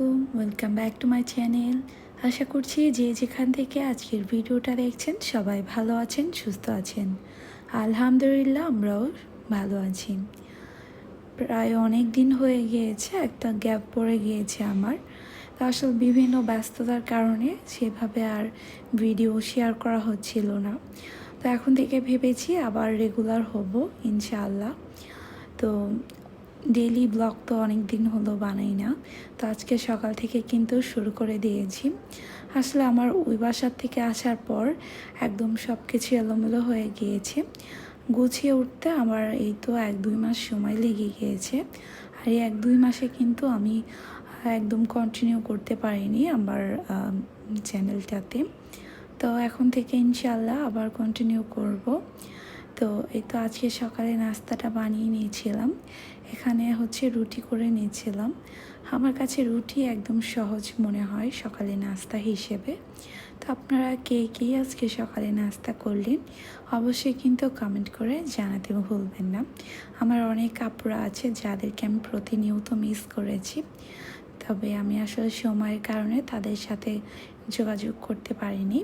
আলাইকুম welcome back to my channel আশা করছি যে যেখান থেকে আজকের ভিডিওটা দেখছেন, সবাই ভালো আছেন, সুস্থ আছেন। আলহামদুলিল্লাহ, আমরাও ভালো আছি। প্রায় অনেক দিন হয়ে গিয়েছে, একটা গ্যাপ পড়ে গিয়েছে আমার। তো আসলে বিভিন্ন ব্যস্ততার কারণে সেভাবে আর ভিডিও শেয়ার করা হচ্ছিল না। তো এখন থেকে ভেবেছি আবার রেগুলার হব, ইনশাআল্লাহ। তো ডেলি ব্লগ তো অনেক দিন হলো বানাই না। তো আজকে সকাল থেকে কিন্তু শুরু করে দিয়েছি। আসলে আমার ওই বাসার থেকে আসার পর একদম সব কিছু এলোমেলো হয়ে গিয়েছে। গুছিয়ে উঠতে আমার এই তো এক দুই মাস সময় লেগে গিয়েছে। আর এই এক দুই মাসে কিন্তু আমি একদম কন্টিনিউ করতে পারিনি আমার চ্যানেলটাতে তো এখন থেকে ইনশাল্লাহ আবার কন্টিনিউ করব। তো এই তো আজকে সকালে নাস্তাটা বানিয়ে নিয়েছিলাম। এখানে হচ্ছে রুটি করে নিয়েছিলাম। আমার কাছে রুটি একদম সহজ মনে হয় সকালে নাস্তা হিসেবে। তো আপনারা কে কে আজকে সকালে নাস্তা করলেন, অবশ্যই কিন্তু কমেন্ট করে জানাতে ভুলবেন না। আমার অনেক কাপড় আছে যাদেরকে আমি প্রতিনিয়ত মিস করেছি। তবে আমি আসলে সময়ের কারণে তাদের সাথে যোগাযোগ করতে পারিনি।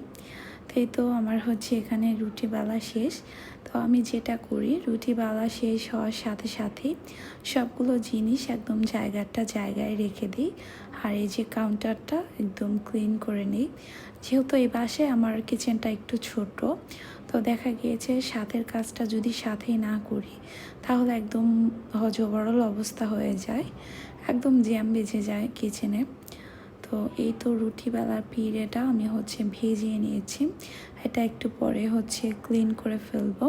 তাই তো আমার হচ্ছে এখানে রুটি বেলা শেষ। তো আমি যেটা করি, রুটি বেলা শেষ হওয়ার সাথে সাথেই সবগুলো জিনিস একদম জায়গাটা জায়গায় রেখে দিই। আর এই যে কাউন্টারটা একদম ক্লিন করে নিই। যেহেতু এই বাসায় আমার কিচেনটা একটু ছোট, তো দেখা গিয়েছে সাথের কাজটা যদি সাথেই না করি, তাহলে একদম হজবরল অবস্থা হয়ে যায়। একদম জ্যাম বেজে যায় কিচেনে তো এই তো রুটি বেলার পিড়েটা আমি হচ্ছে ভেজিয়ে নিয়েছি। এটা একটু পরে হচ্ছে ক্লিন করে ফেলব।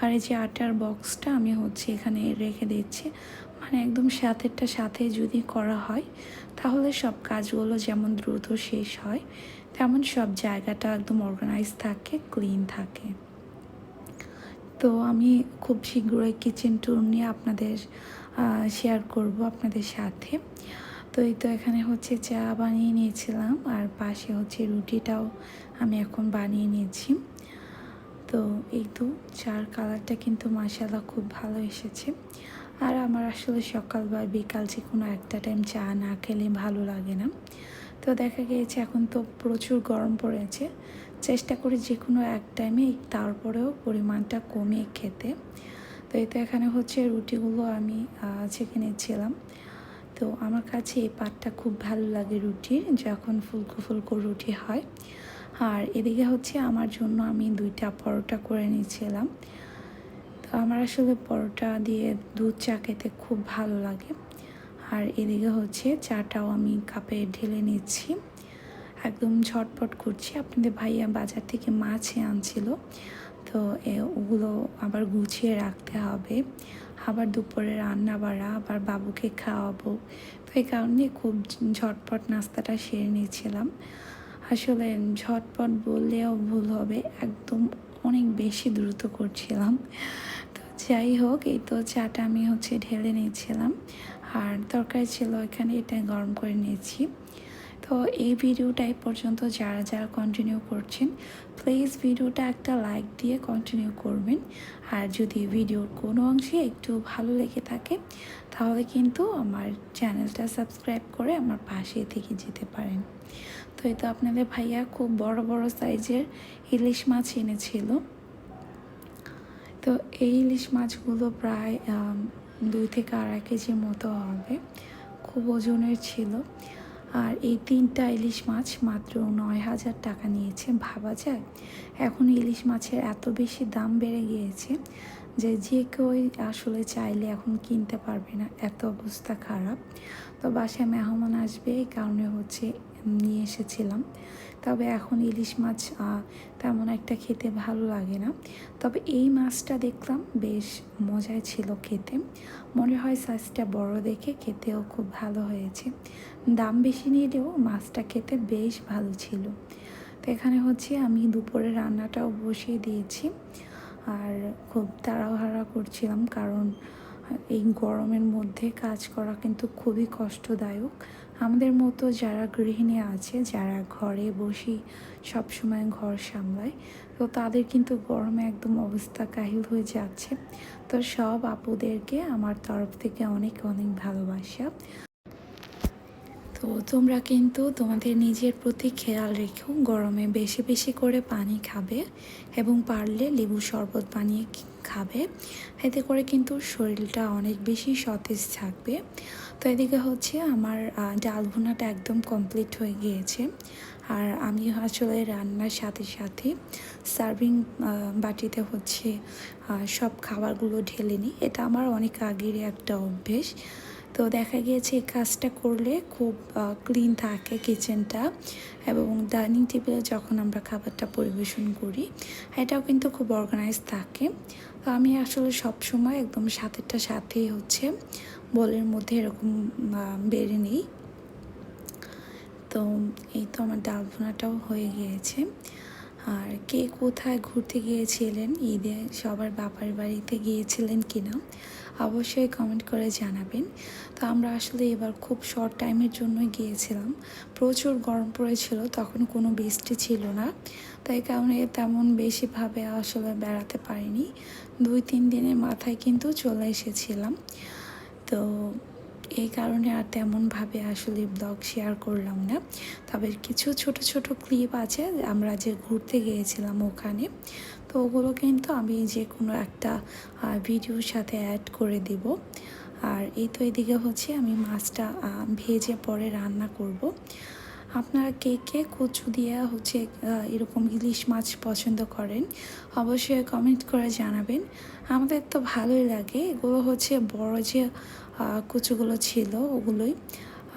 আর এই যে আটার বক্সটা আমি হচ্ছে এখানে রেখে দিচ্ছি। মানে একদম সাথেরটা সাথে যদি করা হয়, তাহলে সব কাজগুলো যেমন দ্রুত শেষ হয়, তেমন সব জায়গাটা একদম অর্গানাইজ থাকে ক্লিন থাকে। তো আমি খুব শীঘ্রই কিচেন ট্যুর নিয়ে আপনাদের শেয়ার করব আপনাদের সাথে। তো এই তো এখানে হচ্ছে চা বানিয়ে নিয়েছিলাম, আর পাশে হচ্ছে রুটিটাও আমি এখন বানিয়ে নিয়েছি। তো এই তো চার কালারটা কিন্তু মাসাল্লাহ খুব ভালো এসেছে। আর আমার আসলে সকাল বা বিকাল যে কোনো একটা টাইম চা না খেলে ভালো লাগে না। তো দেখা গিয়েছে এখন তো প্রচুর গরম পড়েছে। চেষ্টা করি যে কোনো এক টাইমে তারপরেও পরিমাণটা কমিয়ে খেতে। তো এই তো এখানে হচ্ছে রুটিগুলো আমি ছেঁকে নিচ্ছিলাম। তো আমার কাছে এই পাটটা খুব ভালো লাগে রুটির, যখন ফুলকো ফুলকো রুটি হয়। আর এদিকে হচ্ছে আমার জন্য আমি দুইটা পরোটা করে নিয়েছিলাম। তো আমার আসলে পরোটা দিয়ে দুধ চা খেতে খুব ভালো লাগে। আর এদিকে হচ্ছে চাটাও আমি কাপে ঢেলে নিচ্ছি। একদম ঝটপট করছি। আপনাদের ভাইয়া বাজার থেকে মাছে আনছিল। তো ওগুলো আবার গুছিয়ে রাখতে হবে। আবার দুপুরে রান্না বাড়া, আবার বাবুকে খাওয়াবো। তো এই কারণে খুব ঝটপট নাস্তাটা সেরে নিয়েছিলাম। আসলে ঝটপট বললেও ভুল হবে, একদম অনেক বেশি দ্রুত করছিলাম। তো যাই হোক, এই তো চাটা আমি হচ্ছে ঢেলে নিয়েছিলাম। আর তরকারি ছিল এখানে, এটা গরম করে নিয়েছি। তো এই ভিডিওটা এই পর্যন্ত, যারা যারা কন্টিনিউ করছেন প্লিজ ভিডিওটা একটা লাইক দিয়ে কন্টিনিউ করবেন। আর যদি ভিডিওর কোনো অংশে একটু ভালো লেগে থাকে, তাহলে কিন্তু আমার চ্যানেলটা সাবস্ক্রাইব করে আমার পাশে থেকে যেতে পারেন। তো এই তো আপনাদের ভাইয়া খুব বড় বড় সাইজের ইলিশ মাছ এনেছিল। তো এই ইলিশ মাছগুলো প্রায় দুই থেকে আড়াই কেজির মতো হবে। খুব ওজনের ছিল। আর এই তিনটা ইলিশ মাছ মাত্র নয় হাজার টাকা নিয়েছে, ভাবা যায়? এখন ইলিশ মাছের এত বেশি দাম বেড়ে গিয়েছে যে যে কেউ আসলে চাইলে এখন কিনতে পারবে না, এত অবস্থা খারাপ। তো বাসায় মেহমান আসবে, এই কারণে হচ্ছে নিয়ে এসেছিলাম। তবে এখন ইলিশ মাছ তেমন একটা খেতে ভালো লাগে না। তবে এই মাছটা দেখলাম বেশ মজায় ছিল খেতে। মনে হয় সাইজটা বড় দেখে খেতেও খুব ভালো হয়েছে। দাম বেশি নিলেও মাছটা খেতে বেশ ভালো ছিল। তো এখানে হচ্ছে আমি দুপুরে রান্নাটাও বসিয়ে দিয়েছি। আর খুব তাড়াহাড়া করছিলাম কারণ এই গরমের মধ্যে কাজ করা কিন্তু খুবই কষ্টদায়ক। আমাদের মতো যারা গৃহিণী আছে, যারা ঘরে বসে সবসময় ঘর সামলায়, তো তাদের কিন্তু গরমে একদম অবস্থা কাহিল হয়ে যাচ্ছে। তো সব আপুদেরকে আমার তরফ থেকে অনেক অনেক ভালোবাসা। তো তোমরা কিন্তু তোমাদের নিজের প্রতি খেয়াল রেখো গরমে বেশি বেশি করে পানি খাবে এবং পারলে লেবু শরবত বানিয়ে খাবে। এতে করে কিন্তু শরীরটা অনেক বেশি সতেজ থাকবে। তো এদিকে হচ্ছে আমার ডাল ভুনাটা একদম কমপ্লিট হয়ে গিয়েছে। আর আমি আসলে রান্নার সাথে সাথে সার্ভিং বাটিতে হচ্ছে সব খাবারগুলো ঢেলে নিই। এটা আমার অনেক আগের একটা অভ্যেস। তো দেখা গিয়েছে এই কাজটা করলে খুব ক্লিন থাকে কিচেনটা এবং ডাইনিং টেবিলে যখন আমরা খাবারটা পরিবেশন করি, এটাও কিন্তু খুব অর্গানাইজ থাকে। তো আমি আসলে সব সময় একদম সাথেরটা সাথেই হচ্ছে, বলের মধ্যে এরকম বেড়ে নিই। তো এই তো আমার ডাল ভুনাটাও হয়ে গিয়েছে। আর কে কোথায় ঘুরতে গিয়েছিলেন, ঈদে সবার বাবার বাড়িতে গিয়েছিলেন কিনা অবশ্যই কমেন্ট করে জানাবেন। তো আমরা আসলে এবার খুব শর্ট টাইমের জন্যই গিয়েছিলাম। প্রচুর গরম পড়েছিল, তখন কোনো বৃষ্টি ছিল না। তাই কারণে তেমন বেশিভাবে আসলে বেড়াতে পারিনি। দুই, তিন দিনের মাথায় কিন্তু চলে এসেছিলাম। তো এই কারণে আর তেমনভাবে আসলে ব্লগ শেয়ার করলাম না। তবে কিছু ছোট ছোট ক্লিপ আছে, আমরা যে ঘুরতে গিয়েছিলাম ওখানে। তো ওগুলো কিন্তু আমি যে কোনো একটা ভিডিওর সাথে অ্যাড করে দিব। আর এই তো এদিকে হচ্ছে আমি মাছটা ভেজে পরে রান্না করব। আপনারা কে কে কচু দিয়ে হচ্ছে এরকম ইলিশ মাছ পছন্দ করেন, অবশ্যই কমেন্ট করে জানাবেন। আমাদের তো ভালোই লাগে। এগুলো হচ্ছে বড় যে কচুগুলো ছিল ওগুলোই।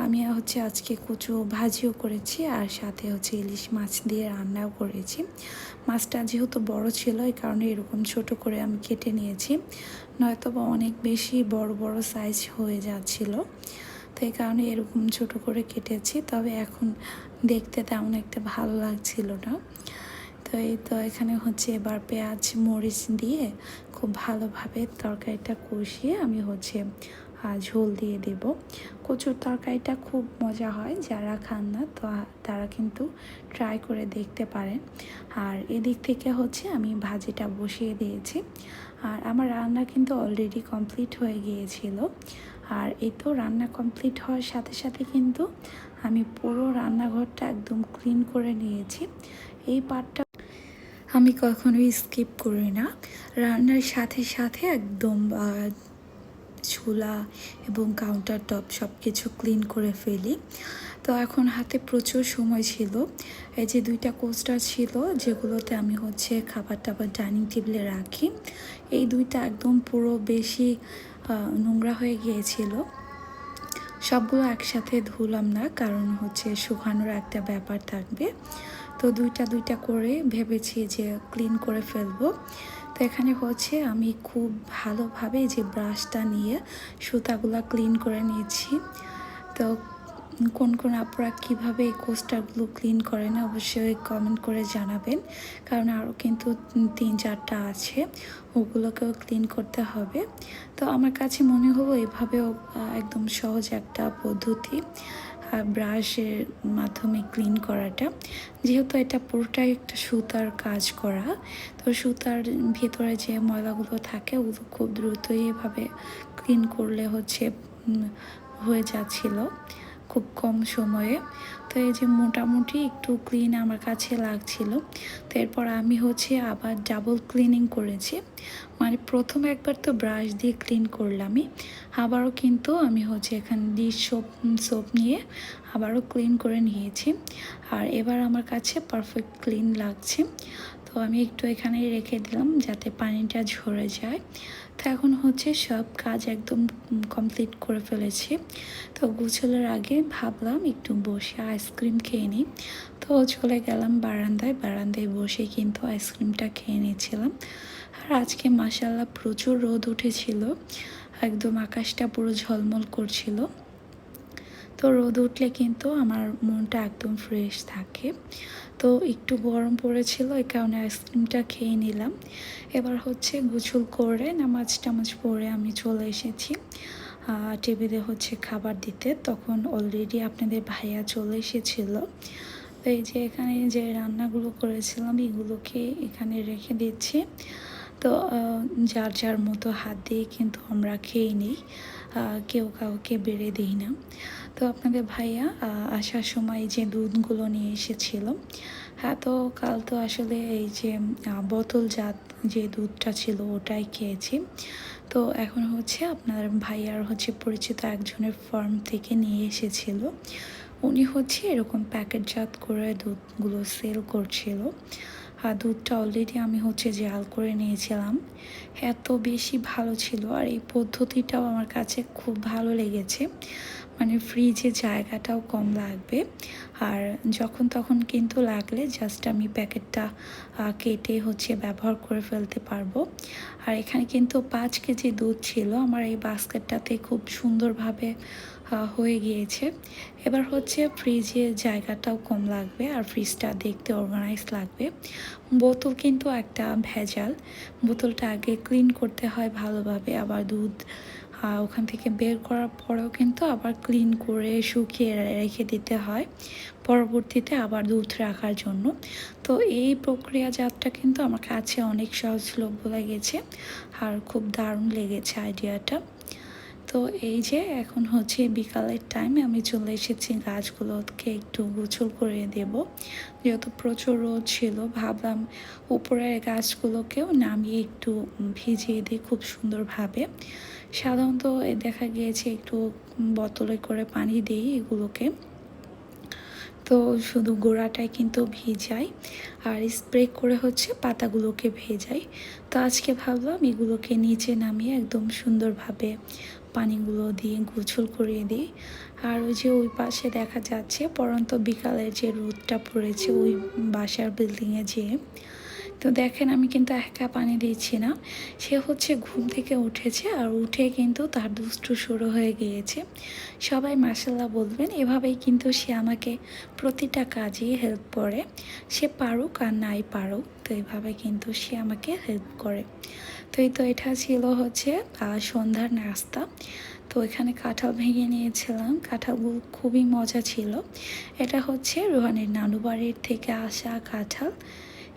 আমি হচ্ছে আজকে কচু ভাজিও করেছি আর সাথে হচ্ছে ইলিশ মাছ দিয়ে রান্নাও করেছি। মাছটা যেহেতু বড় ছিল, এই কারণে এরকম ছোট করে আমি কেটে নিয়েছি। নয়তো বা অনেক বেশি বড় বড় সাইজ হয়ে যাচ্ছিল। তো এই কারণে এরকম ছোট করে কেটেছি, তবে এখন দেখতে তেমন একটা ভালো লাগছিল না। তো এই তো এখানে হচ্ছে এবার পেঁয়াজ, মরিচ দিয়ে খুব ভালোভাবে তরকারিটা কষিয়ে আমি হচ্ছে ঝোল দিয়ে দেব। কচুর তরকারিটা খুব মজা হয় যারা খান না, তো তারা কিন্তু ট্রাই করে দেখতে পারেন। আর এদিক থেকে হচ্ছে আমি ভাজিটা বসিয়ে দিয়েছি। আর আমার রান্না কিন্তু অলরেডি কমপ্লিট হয়ে গিয়েছিল। আর এই তো রান্না কমপ্লিট হওয়ার সাথে সাথে কিন্তু আমি পুরো রান্নাঘরটা একদম ক্লিন করে নিয়েছি। এই পার্টটা আমি কখনোই স্কিপ করি না। রান্নার সাথে সাথে একদম চুলা এবং কাউন্টার টপ সব কিছু ক্লিন করে ফেলি। তো এখন হাতে প্রচুর সময় ছিল। এই যে দুইটা কোস্টার ছিল, যেগুলোতে আমি হচ্ছে খাবার টাবার ডাইনিং টেবিলে রাখি। এই দুইটা একদম পুরো বেশি নোংরা হয়ে গিয়েছিল। সবগুলো একসাথে ধুলাম না, কারণ হচ্ছে শুকানোর একটা ব্যাপার থাকবে। তো দুইটা দুইটা করে ভেবেছি যে ক্লিন করে ফেলব। তো এখানে হচ্ছে আমি খুব ভালোভাবে যে ব্রাশটা নিয়ে সুতাগুলো ক্লিন করে নিয়েছি। তো কোন কোন আপুরা কীভাবে এই কোস্টারগুলো ক্লিন করেন অবশ্যই কমেন্ট করে জানাবেন। কারণ আরও কিন্তু তিন চারটা আছে, ওগুলোকেও ক্লিন করতে হবে। তো আমার কাছে মনে হলো এভাবেও একদম সহজ একটা পদ্ধতি। ব্রাশের মাধ্যমে ক্লিন করাটা। যেহেতু এটা পুরোটাই একটা সুতার কাজ করা, তো সুতার ভেতরে যে ময়লাগুলো থাকে, ওগুলো খুব দ্রুতই এভাবে ক্লিন করলে হচ্ছে হয়ে যাচ্ছিল খুব কম সময়ে। তো এই যে মোটামুটি একটু ক্লিন আমার কাছে লাগছিল। তো এরপর আমি হচ্ছে আবার ডাবল ক্লিনিং করেছি। মানে প্রথম একবার তো ব্রাশ দিয়ে ক্লিন করলামই। আবারও কিন্তু আমি হচ্ছে এখান দিয়ে সোপ সোপ নিয়ে আবারও ক্লিন করে নিয়েছি। আর এবার আমার কাছে পারফেক্ট ক্লিন লাগছে। তো আমি একটু এখানে রেখে দিলাম যাতে পানিটা ঝরে যায়। তো এখন হচ্ছে সব কাজ একদম কমপ্লিট করে ফেলেছি। তো গোছলের আগে ভাবলাম একটু বসে আইসক্রিম খেয়ে নিই। তো চলে গেলাম বারান্দায়। বারান্দায় বসে কিন্তু আইসক্রিমটা খেয়ে নিয়েছিলাম আর আজকে মাসাল্লাহ প্রচুর রোদ উঠেছিল। একদম আকাশটা পুরো ঝলমল করছিল। তো রোদ উঠলে কিন্তু আমার মনটা একদম ফ্রেশ থাকে। তো একটু গরম পড়েছিল, এই কারণে আইসক্রিমটা খেয়ে নিলাম। এবার হচ্ছে গোসল করে নামাজ টামাজ পরে আমি চলে এসেছি। টেবিলে হচ্ছে খাবার দিতে, তখন অলরেডি আপনাদের ভাইয়া চলে এসেছিল। তো এই যে এখানে যে রান্নাগুলো করেছিলাম, এগুলোকে এখানে রেখে দিচ্ছি। তো যার যার মতো হাত দিয়ে কিন্তু আমরা খেয়ে নিই কেউ কাউকে বেড়ে দিই না। তো আপনাদের ভাইয়া আসার সময় যে দুধগুলো নিয়ে এসেছিল হ্যাঁ তো কাল তো আসলে এই যে বোতলজাত যে দুধটা ছিল ওটাই খেয়েছি। তো এখন হচ্ছে আপনার ভাইয়ার হচ্ছে পরিচিত একজনের ফার্ম থেকে নিয়ে এসেছিল। উনি হচ্ছে এরকম প্যাকেটজাত করে দুধগুলো সেল করছিল। দুধটা অলরেডি আমি হচ্ছে জাল করে নিয়েছিলাম। এত বেশি ভালো ছিল আর এই পদ্ধতিটাও আমার কাছে খুব ভালো লেগেছে। মানে ফ্রিজে জায়গাটাও কম লাগবে। আর যখন তখন কিন্তু লাগলে জাস্ট আমি প্যাকেটটা কেটে হচ্ছে ব্যবহার করে ফেলতে পারব। আর এখানে কিন্তু পাঁচ কেজি দুধ ছিল। আমার এই বাস্কেটটাতে খুব সুন্দরভাবে হয়ে গিয়েছে। এবার হচ্ছে ফ্রিজে জায়গাটাও কম লাগবে আর ফ্রিজটা দেখতে অর্গানাইজ লাগবে। বোতল কিন্তু একটা ভেজাল। বোতলটা আগে ক্লিন করতে হয় ভালোভাবে, আবার দুধ ওখান থেকে বের করার পরেও কিন্তু আবার ক্লিন করে শুকিয়ে রেখে দিতে হয়। পরবর্তীতে আবার দুধ রাখার জন্য। তো এই প্রক্রিয়াজাতটা কিন্তু আমার কাছে অনেক সহজলভ্য লেগেছে। আর খুব দারুণ লেগেছে আইডিয়াটা তো এই যে এখন হচ্ছে বিকালের টাইমে আমি চলে এসেছি, গাছগুলোকে একটু গোছল করে দেব। যেহেতু প্রচুর রোদ ছিল, ভাবলাম উপরের গাছগুলোকেও নামিয়ে একটু ভিজিয়ে দিই খুব সুন্দরভাবে। সাধারণত দেখা গিয়েছে একটু বোতলে করে পানি দিই এগুলোকে। তো শুধু গোড়াটাই কিন্তু ভিজাই আর স্প্রে করে হচ্ছে পাতাগুলোকে ভেজাই। তো আজকে ভাবলাম এগুলোকে নিচে নামিয়ে একদম সুন্দরভাবে পানিগুলো দিয়ে গোছল করিয়ে দিই। আর ওই যে ওই পাশে দেখা যাচ্ছে, পরন্ত বিকালের যে রোদটা পড়েছে, ওই বাসার বিল্ডিংয়ে যেয়ে তো দেখেন, আমি কিন্তু একা পানি দিচ্ছি না সে হচ্ছে ঘুম থেকে উঠেছে আর উঠে কিন্তু তার দুষ্টু শুরু হয়ে গিয়েছে। সবাই মাসাল্লাহ বলবেন, এভাবেই কিন্তু সে আমাকে প্রতিটা কাজেই হেল্প করে। সে পারুক আর নাই পারুক, তো এভাবে কিন্তু সে আমাকে হেল্প করে। তো এই তো এটা ছিল হচ্ছে সন্ধ্যার নাস্তা। তো এখানে কাঁঠাল ভেঙে নিয়েছিলাম। কাঁঠালগুলো খুবই মজা ছিল। এটা হচ্ছে রোহানের নানু বাড়ির থেকে আসা কাঁঠাল।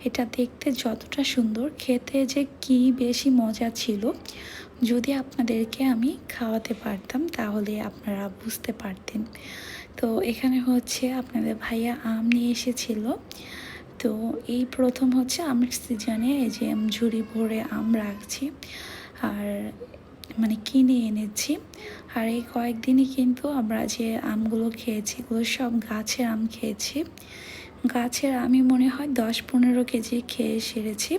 এটা দেখতে যতটা সুন্দর, খেতে যে কি বেশি মজা ছিল, যদি আপনাদেরকে আমি খাওয়াতে পারতাম, তাহলে আপনারা বুঝতে পারতেন। তো এখানে হচ্ছে আপনাদের ভাইয়া আম নিয়ে এসেছিল। তো এই প্রথম হচ্ছে আমের সিজনে এই যে ঝুড়ি ভরে আম রাখছি, আর মানে কিনে এনেছি। আর এই কয়েকদিনই কিন্তু আমরা যে আমগুলো খেয়েছি, এগুলো সব গাছের আম খেয়েছি। গাছের আমি মনে হয় দশ পনেরো কেজি খেয়ে সেরেছি।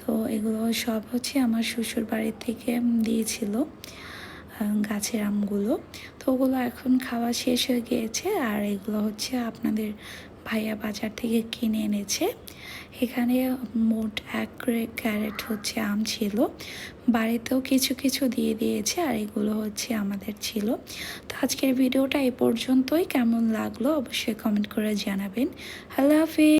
তো এগুলো সব হচ্ছে আমার শ্বশুর বাড়ির থেকে দিয়েছিল গাছের আমগুলো। তো ওগুলো এখন খাওয়া শেষ হয়ে গিয়েছে আর এগুলো হচ্ছে আপনাদের ভাইয়া বাজার থেকে কিনে এনেছে। এখানে মোট এক ক্যারেট হচ্ছে আম ছিল। বাড়িতেও কিছু কিছু দিয়ে দিয়েছে আর এগুলো হচ্ছে আমাদের ছিল। তো আজকের ভিডিওটা এ পর্যন্তই। কেমন লাগল অবশ্যই কমেন্ট করে জানাবেন। আল্লাহ হাফিজ।